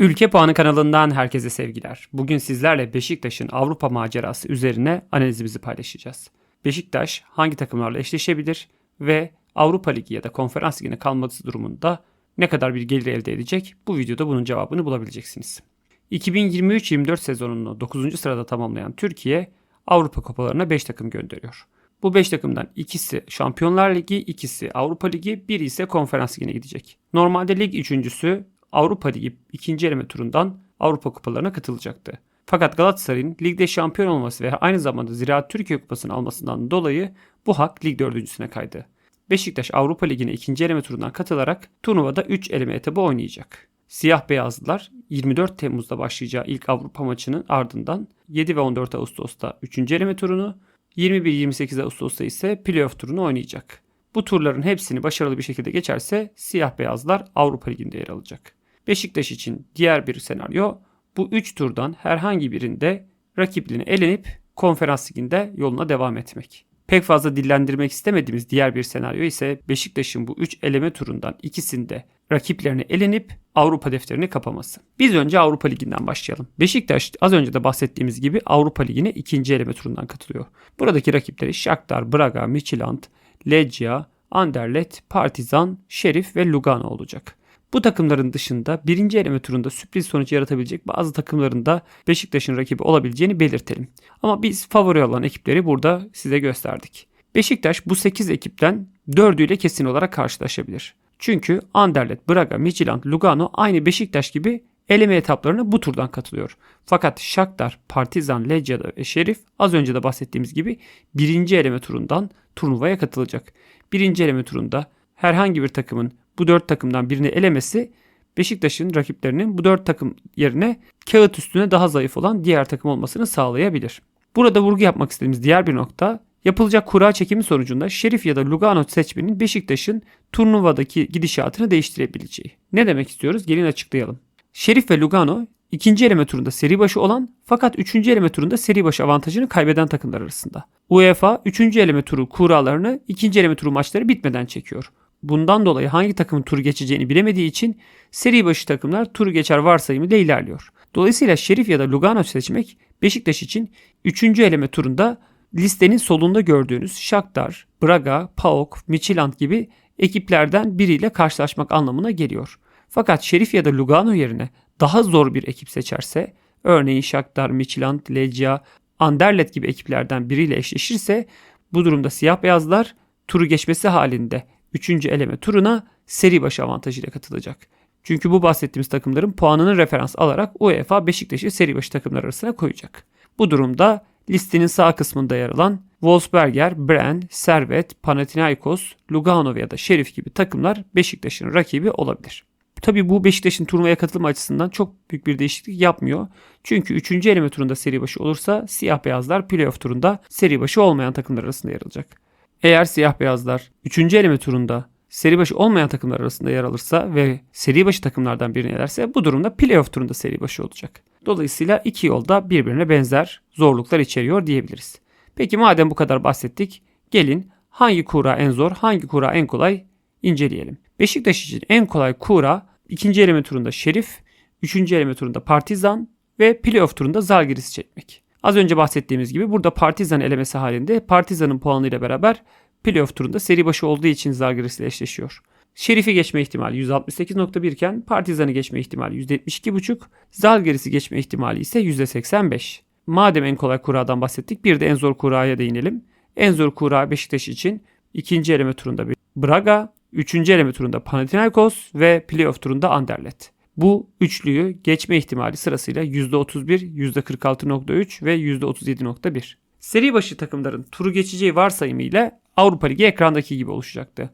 Ülke Puanı kanalından herkese sevgiler. Bugün sizlerle Beşiktaş'ın Avrupa macerası üzerine analizimizi paylaşacağız. Beşiktaş hangi takımlarla eşleşebilir ve Avrupa Ligi ya da Konferans Ligi'ne kalması durumunda ne kadar bir gelir elde edecek? Bu videoda bunun cevabını bulabileceksiniz. 2023-24 sezonunu 9. sırada tamamlayan Türkiye Avrupa kupalarına 5 takım gönderiyor. Bu 5 takımdan ikisi Şampiyonlar Ligi, ikisi Avrupa Ligi, biri ise Konferans Ligi'ne gidecek. Normalde lig üçüncüsü Avrupa Ligi ikinci eleme turundan Avrupa kupalarına katılacaktı. Fakat Galatasaray'ın ligde şampiyon olması ve aynı zamanda Ziraat Türkiye Kupası'nı almasından dolayı bu hak lig dördüncüsüne kaydı. Beşiktaş Avrupa Ligi'ne ikinci eleme turundan katılarak turnuvada 3 eleme etabı oynayacak. Siyah beyazlılar 24 Temmuz'da başlayacağı ilk Avrupa maçının ardından 7 ve 14 Ağustos'ta 3. eleme turunu, 21-28 Ağustos'ta ise playoff turunu oynayacak. Bu turların hepsini başarılı bir şekilde geçerse siyah beyazlar Avrupa Ligi'nde yer alacak. Beşiktaş için diğer bir senaryo bu 3 turdan herhangi birinde rakipliğine elenip konferans liginde yoluna devam etmek. Pek fazla dillendirmek istemediğimiz diğer bir senaryo ise Beşiktaş'ın bu 3 eleme turundan ikisinde rakiplerine elenip Avrupa defterini kapaması. Biz önce Avrupa Ligi'nden başlayalım. Beşiktaş az önce de bahsettiğimiz gibi Avrupa Ligi'ne ikinci eleme turundan katılıyor. Buradaki rakipleri Shakhtar, Braga, Midtjylland, Legia, Anderlecht, Partizan, Şerif ve Lugano olacak. Bu takımların dışında birinci eleme turunda sürpriz sonuç yaratabilecek bazı takımların da Beşiktaş'ın rakibi olabileceğini belirtelim. Ama biz favori olan ekipleri burada size gösterdik. Beşiktaş bu 8 ekipten 4'üyle kesin olarak karşılaşabilir. Çünkü Anderlecht, Braga, Midtjylland, Lugano aynı Beşiktaş gibi eleme etaplarına bu turdan katılıyor. Fakat Shakhtar, Partizan, Legia ve Şerif az önce de bahsettiğimiz gibi birinci eleme turundan turnuvaya katılacak. Birinci eleme turunda herhangi bir takımın bu dört takımdan birini elemesi Beşiktaş'ın rakiplerinin bu dört takım yerine kağıt üstüne daha zayıf olan diğer takım olmasını sağlayabilir. Burada vurgu yapmak istediğimiz diğer bir nokta yapılacak kura çekimi sonucunda Şerif ya da Lugano seçmenin Beşiktaş'ın turnuvadaki gidişatını değiştirebileceği. Ne demek istiyoruz? Gelin açıklayalım. Şerif ve Lugano ikinci eleme turunda seri başı olan fakat üçüncü eleme turunda seri başı avantajını kaybeden takımlar arasında. UEFA üçüncü eleme turu kuralarını ikinci eleme turu maçları bitmeden çekiyor. Bundan dolayı hangi takımın turu geçeceğini bilemediği için seri başı takımlar turu geçer varsayımıyla ilerliyor. Dolayısıyla Şerif ya da Lugano seçmek Beşiktaş için 3. eleme turunda listenin solunda gördüğünüz Shakhtar, Braga, PAOK, Midtjylland gibi ekiplerden biriyle karşılaşmak anlamına geliyor. Fakat Şerif ya da Lugano yerine daha zor bir ekip seçerse, örneğin Shakhtar, Midtjylland, Legia, Anderlecht gibi ekiplerden biriyle eşleşirse bu durumda siyah beyazlar turu geçmesi halinde 3. eleme turuna seri başı avantajıyla katılacak. Çünkü bu bahsettiğimiz takımların puanını referans alarak UEFA Beşiktaş'ı seri başı takımlar arasına koyacak. Bu durumda listenin sağ kısmında yer alan Wolfsberger, Bren, Servet, Panathinaikos, Lugano ya da Şerif gibi takımlar Beşiktaş'ın rakibi olabilir. Tabii bu Beşiktaş'ın turnuvaya katılma açısından çok büyük bir değişiklik yapmıyor. Çünkü 3. eleme turunda seri başı olursa siyah beyazlar playoff turunda seri başı olmayan takımlar arasında yer alacak. Eğer siyah beyazlar 3. eleme turunda seri başı olmayan takımlar arasında yer alırsa ve seri başı takımlardan birini elerse bu durumda playoff turunda seri başı olacak. Dolayısıyla iki yolda birbirine benzer zorluklar içeriyor diyebiliriz. Peki madem bu kadar bahsettik gelin hangi kura en zor hangi kura en kolay inceleyelim. Beşiktaş için en kolay kura ikinci eleme turunda Şerif, üçüncü eleme turunda Partizan ve playoff turunda Zalgiris'i çekmek. Az önce bahsettiğimiz gibi burada Partizan elemesi halinde Partizan'ın puanıyla beraber playoff turunda seri başı olduğu için Zalgiris ile eşleşiyor. Şerif'i geçme ihtimali 168.1 iken Partizan'ı geçme ihtimali %72.5, Zalgiris'i geçme ihtimali ise %85. Madem en kolay kuradan bahsettik bir de en zor kuraya değinelim. En zor kura Beşiktaş için ikinci eleme turunda bir Braga, üçüncü eleme turunda Panathinaikos ve playoff turunda Anderlecht. Bu üçlüyü geçme ihtimali sırasıyla %31, %46.3 ve %37.1. Seri başı takımların turu geçeceği varsayımıyla Avrupa Ligi ekrandaki gibi oluşacaktı.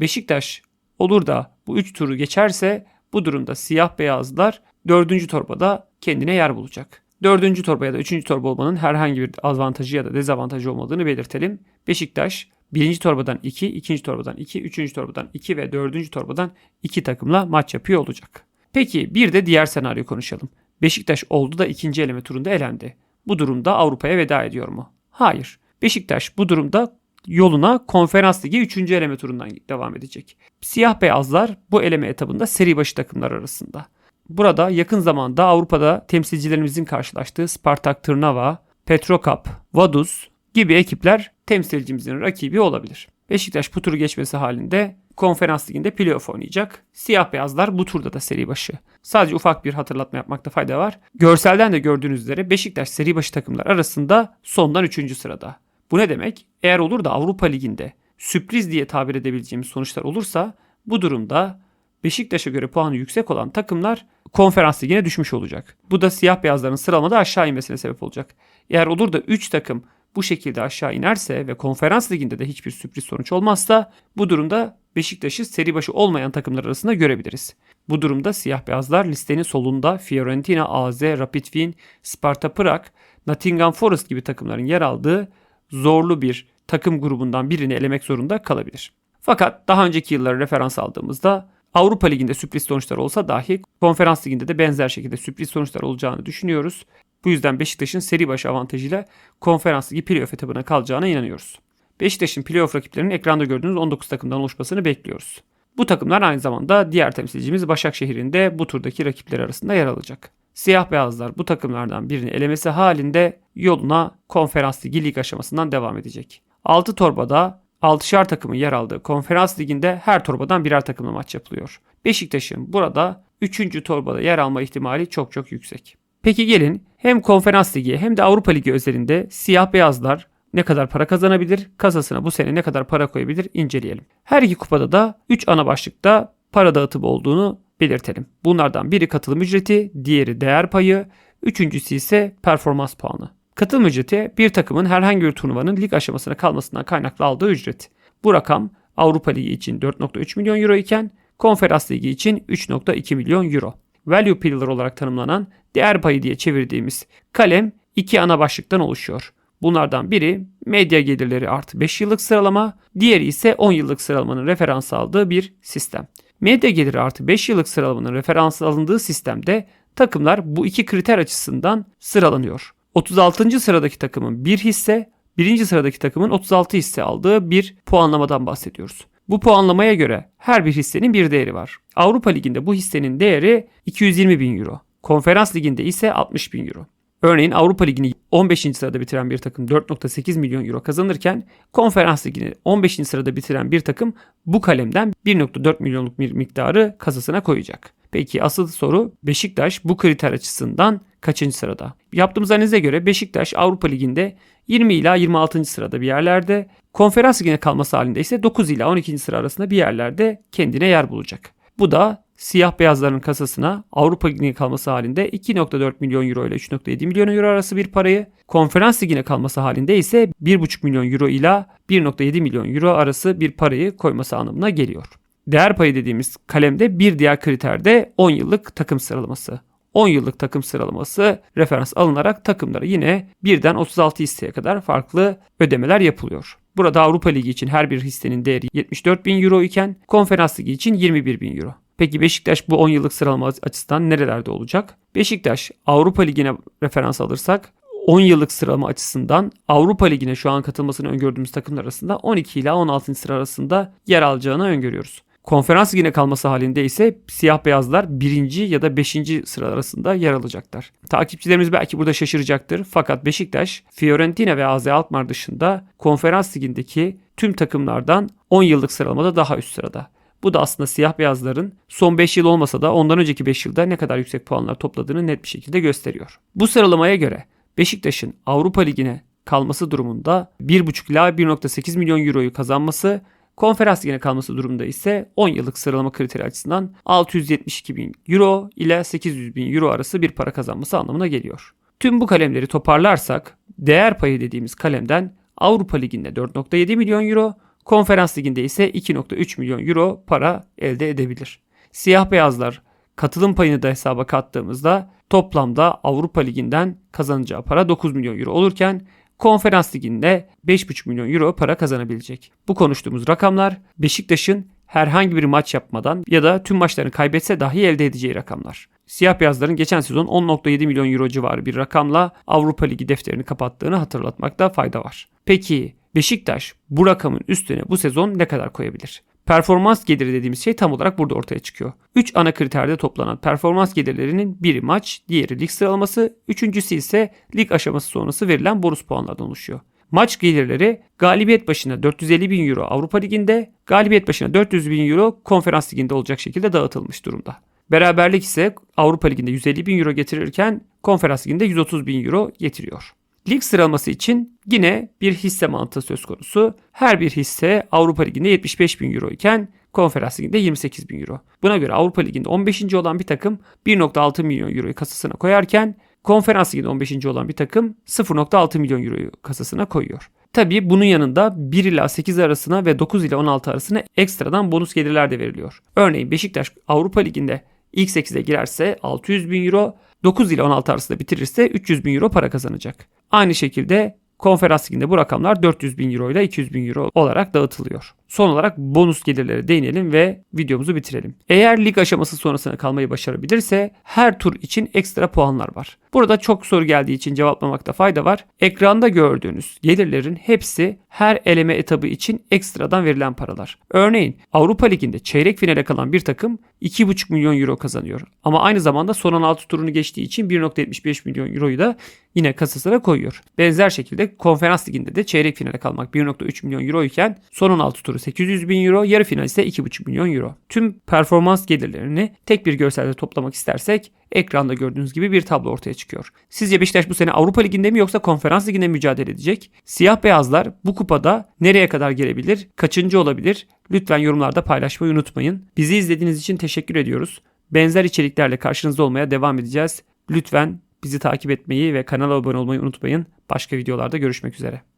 Beşiktaş olur da bu 3 turu geçerse bu durumda siyah beyazlar 4. torbada kendine yer bulacak. 4. torba ya da 3. torba olmanın herhangi bir avantajı ya da dezavantajı olmadığını belirtelim. Beşiktaş 1. torbadan 2, 2. torbadan 2, 3. torbadan 2 ve 4. torbadan 2 takımla maç yapıyor olacak. Peki bir de diğer senaryo konuşalım. Beşiktaş oldu da ikinci eleme turunda elendi. Bu durumda Avrupa'ya veda ediyor mu? Hayır. Beşiktaş bu durumda yoluna konferans ligi 3. eleme turundan devam edecek. Siyah beyazlar bu eleme etabında seri başı takımlar arasında. Burada yakın zamanda Avrupa'da temsilcilerimizin karşılaştığı Spartak Tırnava, Petrokap, Vaduz gibi ekipler temsilcimizin rakibi olabilir. Beşiktaş bu turu geçmesi halinde konferans liginde playoff oynayacak. Siyah beyazlar bu turda da seri başı. Sadece ufak bir hatırlatma yapmakta fayda var. Görselden de gördüğünüz üzere Beşiktaş seri başı takımlar arasında sondan 3. sırada. Bu ne demek? Eğer olur da Avrupa Ligi'nde sürpriz diye tabir edebileceğimiz sonuçlar olursa bu durumda Beşiktaş'a göre puanı yüksek olan takımlar konferans ligine düşmüş olacak. Bu da siyah beyazların sıralamada aşağı inmesine sebep olacak. Eğer olur da 3 takım bu şekilde aşağı inerse ve konferans liginde de hiçbir sürpriz sonuç olmazsa bu durumda Beşiktaş'ı seri başı olmayan takımlar arasında görebiliriz. Bu durumda siyah beyazlar listenin solunda Fiorentina, AZ, Rapid Wien, Sparta Prag, Nottingham Forest gibi takımların yer aldığı zorlu bir takım grubundan birini elemek zorunda kalabilir. Fakat daha önceki yılları referans aldığımızda Avrupa Ligi'nde sürpriz sonuçlar olsa dahi Konferans Ligi'nde de benzer şekilde sürpriz sonuçlar olacağını düşünüyoruz. Bu yüzden Beşiktaş'ın seri başı avantajıyla Konferans Ligi playoff etabına kalacağına inanıyoruz. Beşiktaş'ın playoff rakiplerinin ekranda gördüğünüz 19 takımdan oluşmasını bekliyoruz. Bu takımlar aynı zamanda diğer temsilcimiz Başakşehir'in de bu turdaki rakipleri arasında yer alacak. Siyah beyazlar bu takımlardan birini elemesi halinde yoluna konferans ligi lig aşamasından devam edecek. 6 torbada 6'şar takımın yer aldığı konferans liginde her torbadan birer takımla maç yapılıyor. Beşiktaş'ın burada 3. torbada yer alma ihtimali çok çok yüksek. Peki gelin hem konferans ligi hem de Avrupa Ligi özelinde siyah beyazlar ne kadar para kazanabilir, kasasına bu sene ne kadar para koyabilir inceleyelim. Her iki kupada da 3 ana başlıkta para dağıtımı olduğunu belirtelim. Bunlardan biri katılım ücreti, diğeri değer payı, üçüncüsü ise performans puanı. Katılım ücreti bir takımın herhangi bir turnuvanın lig aşamasına kalmasından kaynaklı aldığı ücret. Bu rakam Avrupa Ligi için 4.3 milyon euro iken Konferans Ligi için 3.2 milyon euro. Value Pillar olarak tanımlanan değer payı diye çevirdiğimiz kalem iki ana başlıktan oluşuyor. Bunlardan biri medya gelirleri artı 5 yıllık sıralama, diğeri ise 10 yıllık sıralamanın referans aldığı bir sistem. Medya geliri artı 5 yıllık sıralamanın referans alındığı sistemde takımlar bu iki kriter açısından sıralanıyor. 36. sıradaki takımın 1 hisse, 1. sıradaki takımın 36 hisse aldığı bir puanlamadan bahsediyoruz. Bu puanlamaya göre her bir hissenin bir değeri var. Avrupa Ligi'nde bu hissenin değeri 220 bin euro. Konferans Ligi'nde ise 60 bin euro. Örneğin Avrupa Ligi'ni 15. sırada bitiren bir takım 4.8 milyon euro kazanırken Konferans Ligi'ni 15. sırada bitiren bir takım bu kalemden 1.4 milyonluk bir miktarı kasasına koyacak. Peki asıl soru Beşiktaş bu kriter açısından kaçıncı sırada? Yaptığımız analize göre Beşiktaş Avrupa Ligi'nde 20 ila 26. sırada bir yerlerde, konferans ligine kalması halinde ise 9 ila 12. sıra arasında bir yerlerde kendine yer bulacak. Bu da siyah beyazların kasasına Avrupa Ligi'ne kalması halinde 2.4 milyon euro ile 3.7 milyon euro arası bir parayı, konferans ligine kalması halinde ise 1.5 milyon euro ile 1.7 milyon euro arası bir parayı koyması anlamına geliyor. Değer payı dediğimiz kalemde bir diğer kriter de 10 yıllık takım sıralaması. 10 yıllık takım sıralaması referans alınarak takımlara yine birden 36 hisseye kadar farklı ödemeler yapılıyor. Burada Avrupa Ligi için her bir hissenin değeri 74 bin euro iken konferans ligi için 21 bin euro. Peki Beşiktaş bu 10 yıllık sıralama açısından nerelerde olacak? Beşiktaş Avrupa Ligi'ne referans alırsak 10 yıllık sıralama açısından Avrupa Ligi'ne şu an katılmasını öngördüğümüz takımlar arasında 12 ila 16. sıra arasında yer alacağını öngörüyoruz. Konferans ligine kalması halinde ise siyah beyazlar birinci ya da beşinci sıra arasında yer alacaklar. Takipçilerimiz belki burada şaşıracaktır. Fakat Beşiktaş, Fiorentina ve AZ Alkmaar dışında konferans ligindeki tüm takımlardan 10 yıllık sıralamada daha üst sırada. Bu da aslında siyah beyazların son 5 yıl olmasa da ondan önceki 5 yılda ne kadar yüksek puanlar topladığını net bir şekilde gösteriyor. Bu sıralamaya göre Beşiktaş'ın Avrupa Ligi'ne kalması durumunda 1,5 ila 1,8 milyon euroyu kazanması Konferans ligine kalması durumunda ise 10 yıllık sıralama kriteri açısından 672 bin euro ile 800 bin euro arası bir para kazanması anlamına geliyor. Tüm bu kalemleri toparlarsak değer payı dediğimiz kalemden Avrupa Ligi'nde 4.7 milyon euro, Konferans Ligi'nde ise 2.3 milyon euro para elde edebilir. Siyah beyazlar katılım payını da hesaba kattığımızda toplamda Avrupa Ligi'nden kazanacağı para 9 milyon euro olurken Konferans Ligi'nde 5,5 milyon euro para kazanabilecek. Bu konuştuğumuz rakamlar Beşiktaş'ın herhangi bir maç yapmadan ya da tüm maçlarını kaybetse dahi elde edeceği rakamlar. Siyah beyazların geçen sezon 10.7 milyon euro civarı bir rakamla Avrupa Ligi defterini kapattığını hatırlatmakta fayda var. Peki Beşiktaş bu rakamın üstüne bu sezon ne kadar koyabilir? Performans geliri dediğimiz şey tam olarak burada ortaya çıkıyor. 3 ana kriterde toplanan performans gelirlerinin biri maç, diğeri lig sıralaması, üçüncüsü ise lig aşaması sonrası verilen bonus puanlardan oluşuyor. Maç gelirleri galibiyet başına 450 bin euro Avrupa Ligi'nde, galibiyet başına 400 bin euro Konferans Ligi'nde olacak şekilde dağıtılmış durumda. Beraberlik ise Avrupa Ligi'nde 150 bin euro getirirken Konferans Ligi'nde 130 bin euro getiriyor. Lig sıralaması için yine bir hisse mantığı söz konusu. Her bir hisse Avrupa Ligi'nde 75 bin euro iken Konferans Ligi'nde 28 bin euro. Buna göre Avrupa Ligi'nde 15. olan bir takım 1.6 milyon euroyu kasasına koyarken Konferans Ligi'nde 15. olan bir takım 0.6 milyon euroyu kasasına koyuyor. Tabii bunun yanında 1 ila 8 arasına ve 9 ile 16 arasına ekstradan bonus gelirler de veriliyor. Örneğin Beşiktaş Avrupa Ligi'nde ilk 8'e girerse 600 bin euro, 9 ile 16 arasında bitirirse 300 bin euro para kazanacak. Aynı şekilde Konferans Ligi'nde bu rakamlar 400 bin euro ile 200 bin euro olarak dağıtılıyor. Son olarak bonus gelirlere değinelim ve videomuzu bitirelim. Eğer lig aşaması sonrasına kalmayı başarabilirse her tur için ekstra puanlar var. Burada çok soru geldiği için cevaplamakta fayda var. Ekranda gördüğünüz gelirlerin hepsi her eleme etabı için ekstradan verilen paralar. Örneğin Avrupa Ligi'nde çeyrek finale kalan bir takım 2,5 milyon euro kazanıyor. Ama aynı zamanda son 16 turunu geçtiği için 1,75 milyon euroyu da yine kasasına koyuyor. Benzer şekilde Konferans Ligi'nde de çeyrek finale kalmak 1,3 milyon euro iken son 16 turu 800 bin euro, yarı final ise 2,5 milyon euro. Tüm performans gelirlerini tek bir görselde toplamak istersek ekranda gördüğünüz gibi bir tablo ortaya çıkıyor. Sizce Beşiktaş bu sene Avrupa Ligi'nde mi yoksa Konferans Ligi'nde mücadele edecek? Siyah beyazlar bu kupada nereye kadar gelebilir? Kaçıncı olabilir? Lütfen yorumlarda paylaşmayı unutmayın. Bizi izlediğiniz için teşekkür ediyoruz. Benzer içeriklerle karşınızda olmaya devam edeceğiz. Lütfen bizi takip etmeyi ve kanala abone olmayı unutmayın. Başka videolarda görüşmek üzere.